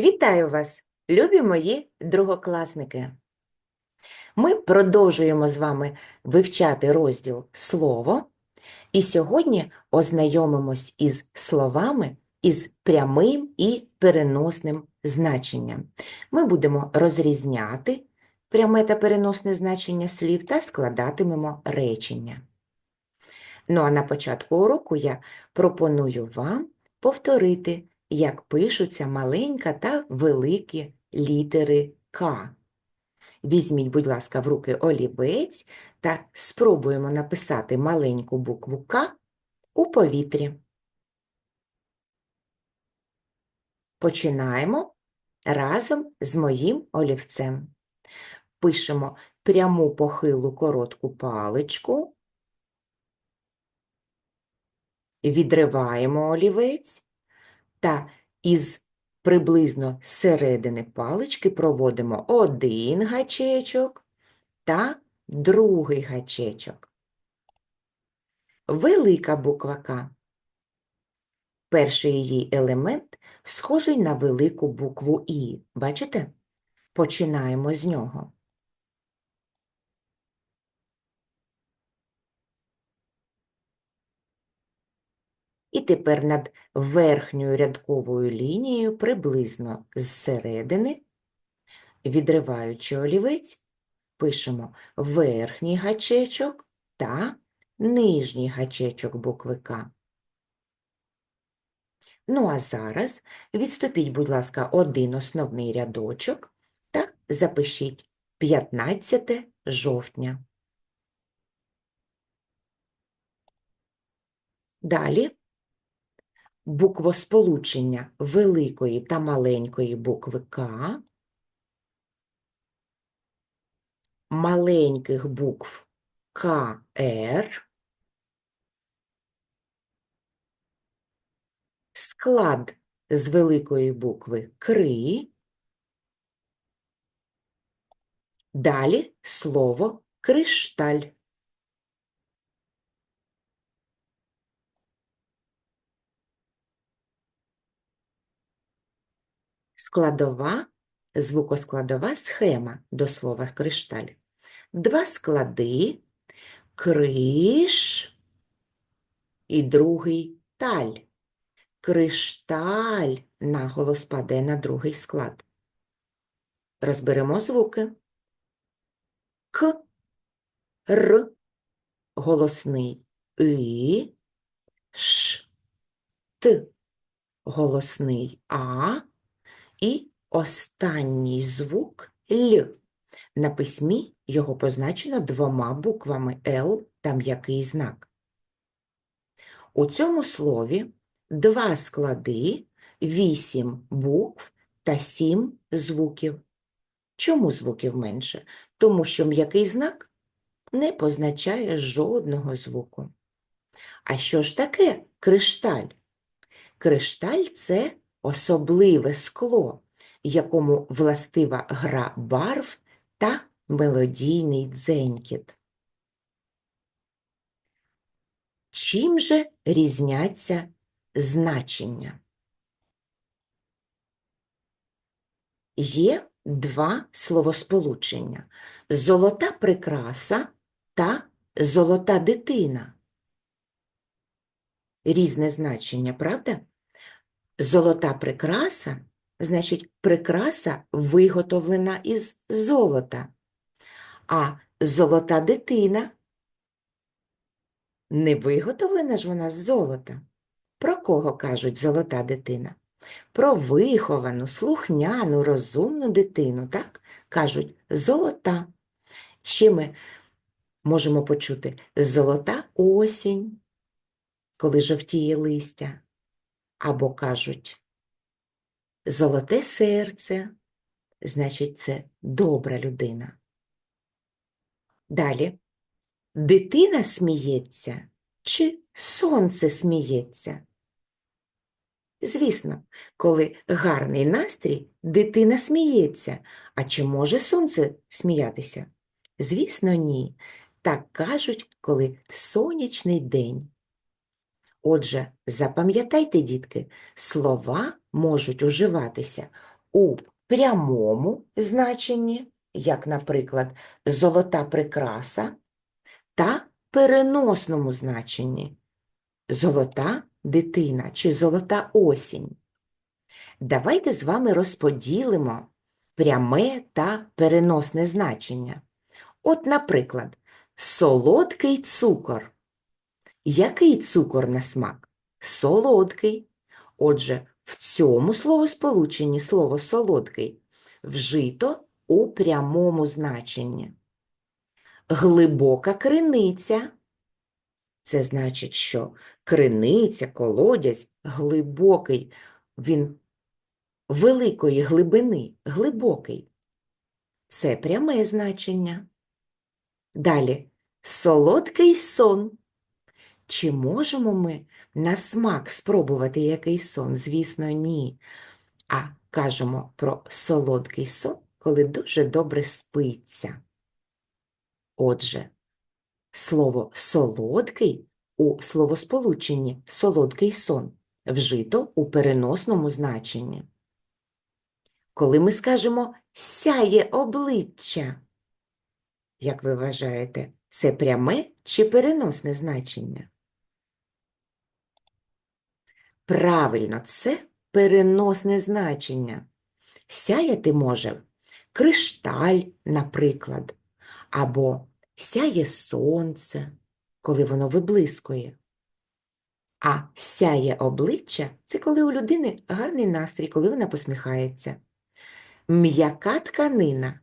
Вітаю вас, любі мої другокласники! Ми продовжуємо з вами вивчати розділ Слово, і сьогодні ознайомимось із словами із прямим і переносним значенням. Ми будемо розрізняти пряме та переносне значення слів та складатимемо речення. Ну а на початку уроку я пропоную вам повторити, як пишуться маленька та великі літери К. Візьміть, будь ласка, в руки олівець та спробуємо написати маленьку букву К у повітрі. Починаємо разом з моїм олівцем. Пишемо пряму похилу коротку паличку, відриваємо олівець та із приблизно середини палички проводимо один гачечок та другий гачечок. Велика буква К. Перший її елемент схожий на велику букву І. Бачите? Починаємо з нього. І тепер над верхньою рядковою лінією приблизно зсередини, відриваючи олівець, пишемо верхній гачечок та нижній гачечок букви К. Ну а зараз відступіть, будь ласка, один основний рядочок та запишіть 15 жовтня. Далі буквосполучення великої та маленької букви К, маленьких букв К, Р, склад з великої букви Кри, далі слово кришталь. Складова, звукоскладова схема до слова кришталь. Два склади, криш і другий таль. Кришталь наголос паде на другий склад. Розберемо звуки. К, Р, голосний И, Ш, Т, голосний А, і останній звук Л. На письмі його позначено двома буквами Л та м'який знак. У цьому слові два склади, вісім букв та сім звуків. Чому звуків менше? Тому що м'який знак не позначає жодного звуку. А що ж таке кришталь? Кришталь – це особливе скло, якому властива гра барв та мелодійний дзенькіт. Чим же різняться значення? Є два словосполучення – золота прикраса та золота дитина. Різне значення, правда? Золота прикраса, значить, прикраса виготовлена із золота, а золота дитина не виготовлена ж вона з золота. Про кого кажуть золота дитина? Про виховану, слухняну, розумну дитину, так? Кажуть золота. Ще ми можемо почути золота осінь, коли жовтіє листя. Або кажуть золоте серце, значить, це добра людина. Далі, дитина сміється чи сонце сміється? Звісно, коли гарний настрій, дитина сміється. А чи може сонце сміятися? Звісно, ні. Так кажуть, коли сонячний день. Отже, запам'ятайте, дітки, слова можуть уживатися у прямому значенні, як, наприклад, золота прикраса, та переносному значенні золота дитина чи золота осінь. Давайте з вами розподілимо пряме та переносне значення. От, наприклад, солодкий цукор. Який цукор на смак? Солодкий. Отже, в цьому словосполученні слово солодкий вжито у прямому значенні. Глибока криниця. Це значить, що криниця, колодязь глибокий, він великої глибини, глибокий. Це пряме значення. Далі солодкий сон. Чи можемо ми на смак спробувати який сон? Звісно, ні. А кажемо про солодкий сон, коли дуже добре спиться. Отже, слово солодкий у словосполученні солодкий сон вжито у переносному значенні. Коли ми скажемо сяє обличчя, як ви вважаєте, це пряме чи переносне значення? Правильно, це переносне значення. Сяяти може кришталь, наприклад, або сяє сонце, коли воно виблискує. А сяє обличчя це коли у людини гарний настрій, коли вона посміхається. М'яка тканина.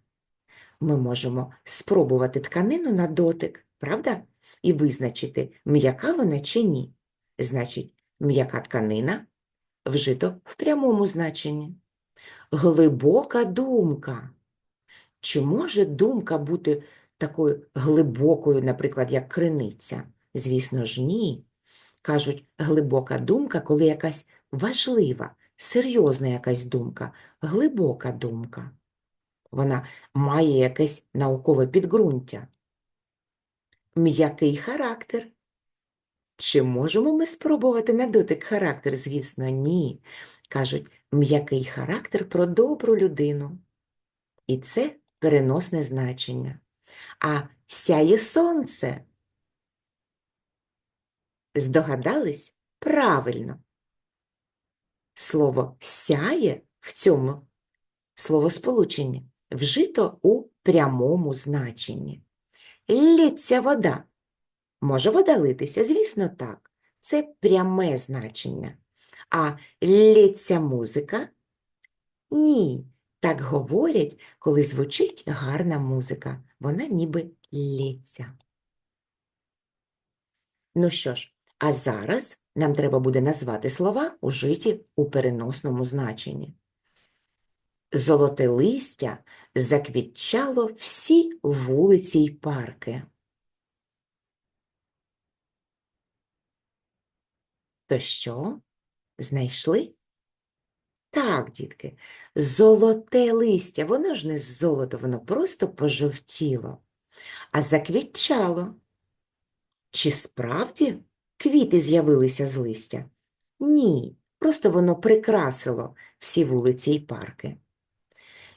Ми можемо спробувати тканину на дотик, правда? І визначити, м'яка вона чи ні. Значить, м'яка тканина вжито в прямому значенні. Глибока думка. Чи може думка бути такою глибокою, наприклад, як криниця? Звісно ж, ні. Кажуть, глибока думка, коли якась важлива, серйозна якась думка, глибока думка. Вона має якесь наукове підґрунтя. М'який характер. Чи можемо ми спробувати на дотик характер? Звісно, ні. Кажуть, м'який характер про добру людину. І це переносне значення. А сяє сонце. Здогадались? Правильно. Слово сяє в цьому словосполученні вжито у прямому значенні. Лється вода. Може вода литися? Звісно, так. Це пряме значення. А лється музика? Ні. Так говорять, коли звучить гарна музика. Вона ніби лється. Ну що ж, а зараз нам треба буде назвати слова, ужиті у переносному значенні. Золоте листя заквітчало всі вулиці й парки. То що? Знайшли? Так, дітки, золоте листя, воно ж не з золота, воно просто пожовтіло, а заквітчало. Чи справді квіти з'явилися з листя? Ні, просто воно прикрасило всі вулиці й парки.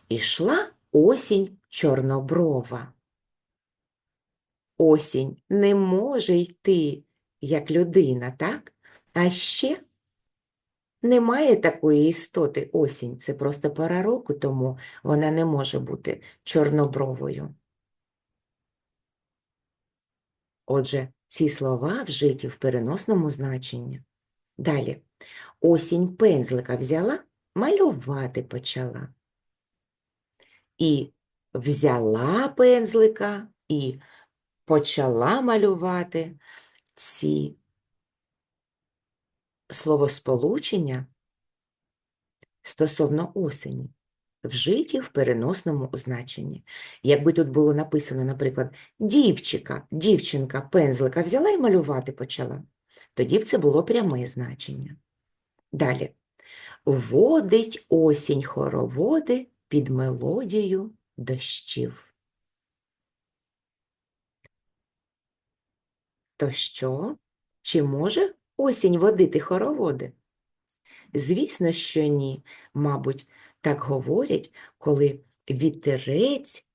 Ішла осінь чорноброва. Осінь не може йти, як людина, так? А ще немає такої істоти осінь, це просто пора року, тому вона не може бути чорнобровою. Отже, ці слова вжиті в переносному значенні. Далі. Осінь пензлика взяла, малювати почала. І взяла пензлика, і почала малювати ці словосполучення стосовно осені, вжиті в переносному значенні. Якби тут було написано, наприклад, дівчика, дівчинка пензлика взяла і малювати почала, тоді б це було пряме значення. Далі. Водить осінь хороводи під мелодію дощів. То що? Чи може осінь водити хороводи? Звісно, що ні. Мабуть, Так говорять, коли вітерець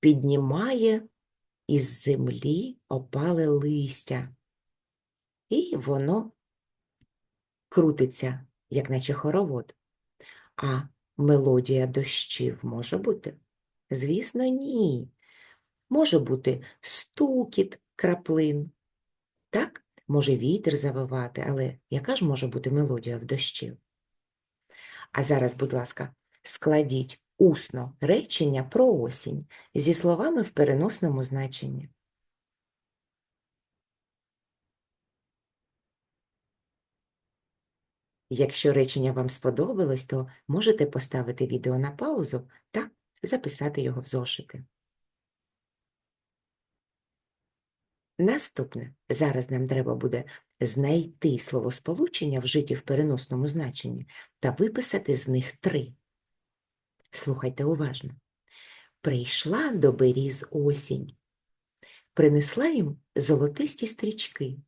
піднімає із землі опале листя, і воно крутиться, як наче хоровод. А мелодія дощів може бути? Звісно, ні. Може бути стукіт краплин. Так, може вітер завивати, але яка ж може бути мелодія в дощі? А зараз, будь ласка, складіть усно речення про осінь зі словами в переносному значенні. Якщо речення вам сподобалось, то можете поставити відео на паузу та записати його в зошити. Наступне. Зараз нам треба буде знайти словосполучення, вжиті в переносному значенні, та виписати з них три. Слухайте уважно. Прийшла до беріз осінь, принесла їм золотисті стрічки,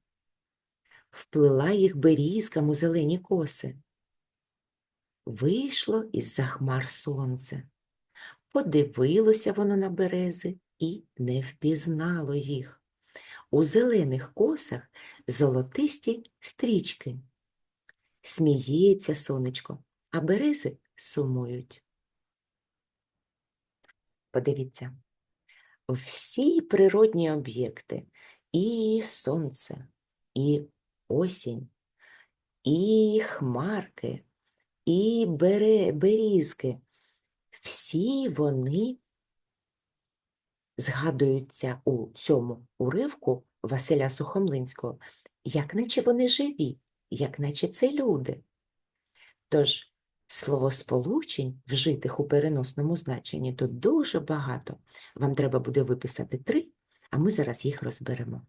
вплила їх берізкам у зелені коси. Вийшло із-за хмар сонце, подивилося воно на берези і не впізнало їх. У зелених косах золотисті стрічки. Сміється сонечко, а берези сумують. Подивіться, всі природні об'єкти, і сонце, і осінь, і хмарки, і берізки, всі вони згадуються у цьому уривку Василя Сухомлинського, як наче вони живі, як наче це люди. Тож словосполучень, вжитих у переносному значенні, тут дуже багато. Вам треба буде виписати три, а ми зараз їх розберемо.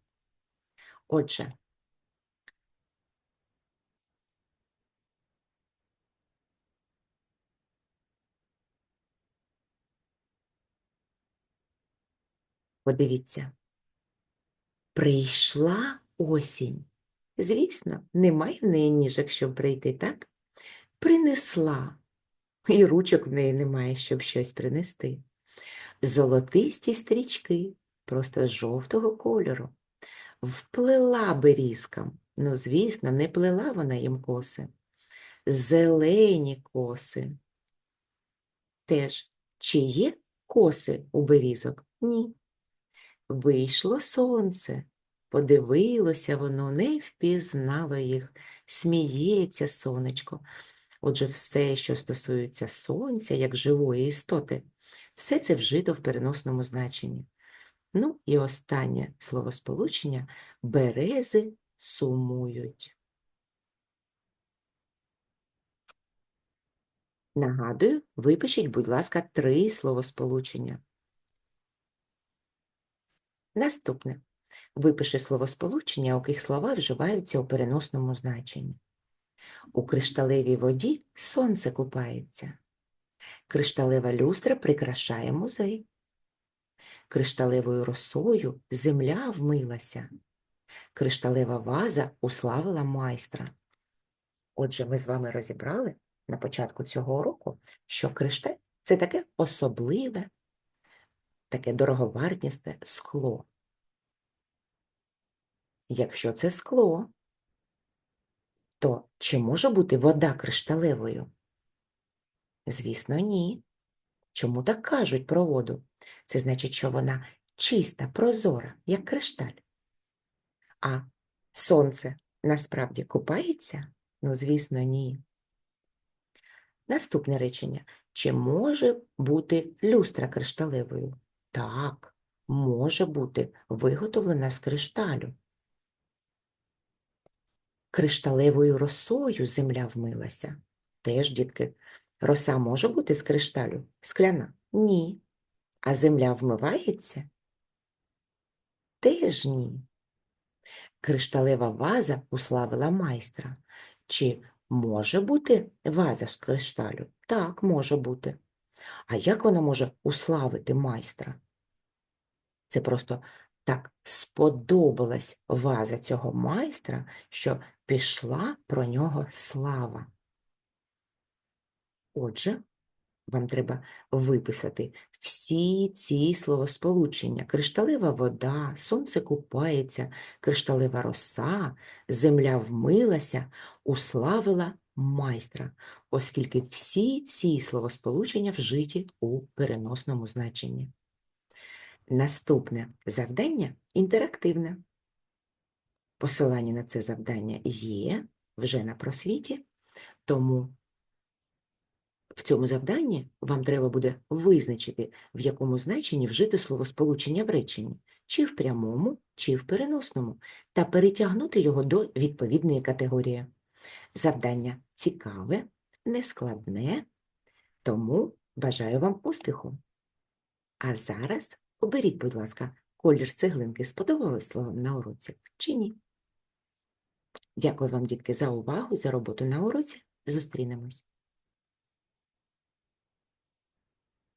Отже, подивіться. Прийшла осінь. Звісно, немає в неї ніжок, щоб прийти, так? Принесла, і ручок в неї немає, щоб щось принести. Золотисті стрічки, просто жовтого кольору. Вплела берізкам. Ну, звісно, не плела вона їм коси. Зелені коси. Теж, чи є коси у берізок? Ні. Вийшло сонце, подивилося воно, не впізнало їх, сміється сонечко. Отже, все, що стосується сонця, як живої істоти, все це вжито в переносному значенні. Ну і останнє словосполучення берези сумують. Нагадую, випишіть, будь ласка, три словосполучення. Наступне. Випиши словосполучення, яких слова вживаються у переносному значенні. У кришталевій воді сонце купається. Кришталева люстра прикрашає музей. Кришталевою росою земля вмилася. Кришталева ваза уславила майстра. Отже, ми з вами розібрали на початку цього уроку, що кришталь – це таке особливе, таке дороговартісне скло. Якщо це скло, то чи може бути вода кришталевою? Звісно, ні. Чому так кажуть про воду? Це значить, що вона чиста, прозора, як кришталь. А сонце насправді купається? Ну, звісно, ні. Наступне речення. Чи може бути люстра кришталевою? Так, може бути виготовлена з кришталю. Кришталевою росою земля вмилася. Теж, дітки, роса може бути з кришталю? Скляна? Ні. А земля вмивається? Теж ні. Кришталева ваза уславила майстра. Чи може бути ваза з кришталю? Так, може бути. А як вона може уславити майстра? Це просто так сподобалась ваза цього майстра, що пішла про нього слава. Отже, вам треба виписати всі ці словосполучення. Кришталева вода, сонце купається, кришталева роса, земля вмилася, уславила майстра, оскільки всі ці словосполучення вжиті у переносному значенні. Наступне завдання інтерактивне. Посилання на це завдання є вже на просвіті, тому в цьому завданні вам треба буде визначити, в якому значенні вжити словосполучення в реченні, чи в прямому, чи в переносному, та перетягнути його до відповідної категорії. Завдання цікаве, нескладне, тому бажаю вам успіху. А зараз оберіть, будь ласка, колір цеглинки сподобалось вам на уроці чи ні? Дякую вам, дітки, за увагу, за роботу на уроці. Зустрінемось.